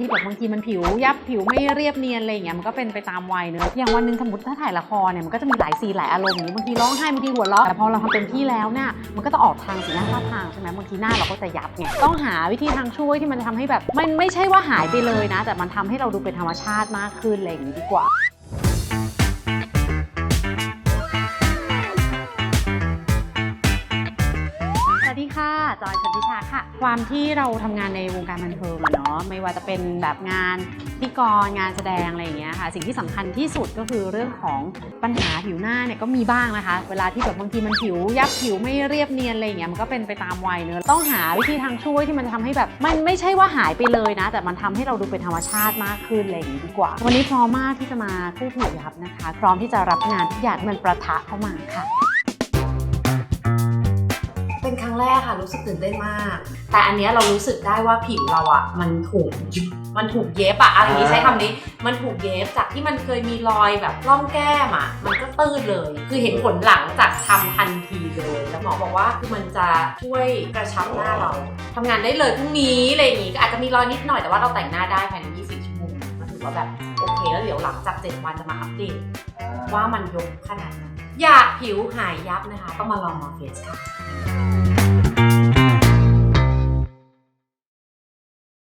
ที่แบบบางทีมันผิวยับผิวไม่เรียบเนียนอะไรอย่างเงี้ยมันก็เป็นไปตามวัยเนอะอย่างวันหนึ่งสมมติถ้าถ่ายละครเนี่ยมันก็จะมีหลายซีนหลายอารมณ์อย่างนี้บางทีร้องไห้บางทีหัวเราะแต่พอเราทำเต็มที่แล้วเนี่ยมันก็จะออกทางสีหน้าท่าทางใช่ไหมบางทีหน้าเราก็จะยับไงต้องหาวิธีทางช่วยที่มันจะทำให้แบบมันไม่ใช่ว่าหายไปเลยนะ แต่มันทำให้เราดูเป็นธรรมชาติมากขึ้นอะไรอย่างนี้ดีกว่า ค่ะ จอยชนทิชาค่ะ ความที่เราทำงานในวงการบันเทิงอะเนาะไม่ว่าจะเป็นแบบงานพิกรงานแสดงอะไรอย่างเงี้ยค่ะสิ่งที่สำคัญที่สุดก็คือเรื่องของปัญหาผิวหน้าเนี่ยก็มีบ้างนะคะ เวลาที่แบบบางทีมันผิว ยับผิวไม่เรียบเนียนอะไรอย่างเงี้ยมันก็เป็นไปตามวัยเนอะต้องหาวิธีทางช่วยที่มันจะทำให้แบบ มันไม่ใช่ว่าหายไปเลยนะ แต่มันทำให้เราดูเป็นธรรมชาติมากขึ้นอะไรอย่างงี้ดีกว่า วันนี้พร้อมมากที่จะมาคู่ผิวยับนะคะ พร้อมที่จะรับงานทุกอย่างมันประทะเข้ามาค่ะ งแรกค่ะรู้สึกตื่นเต้นมาก แต่อันเนี้ยเรารู้สึกได้ว่าผิวเราอะมันถูกมันถูกเย็บอะอะไรอย่างนี้ใช้คำนี้ มันถูกเย็บจากที่มันเคยมีรอยแบบร่องแก้มอะมันก็ตื้นเลย คือเห็นผลหลังจากทำทันทีเลยแล้วหมอบอกว่าคือมันจะช่วยกระชับหน้าเราทำงานได้เลยพรุ่งนี้อะไรอย่างงี้ก็อาจจะมีรอยนิดหน่อยแต่ว่าเราแต่งหน้าได้ภายใน24ชั่วโมงมันถือว่าแบบโอเคแล้วเดี๋ยวหลังจาก 7 วันจะมาอัปเดตว่ามันยกขนาดไหนอยากผิวหายยับนะคะ ต้องมาลองมอร์เฟสค่ะ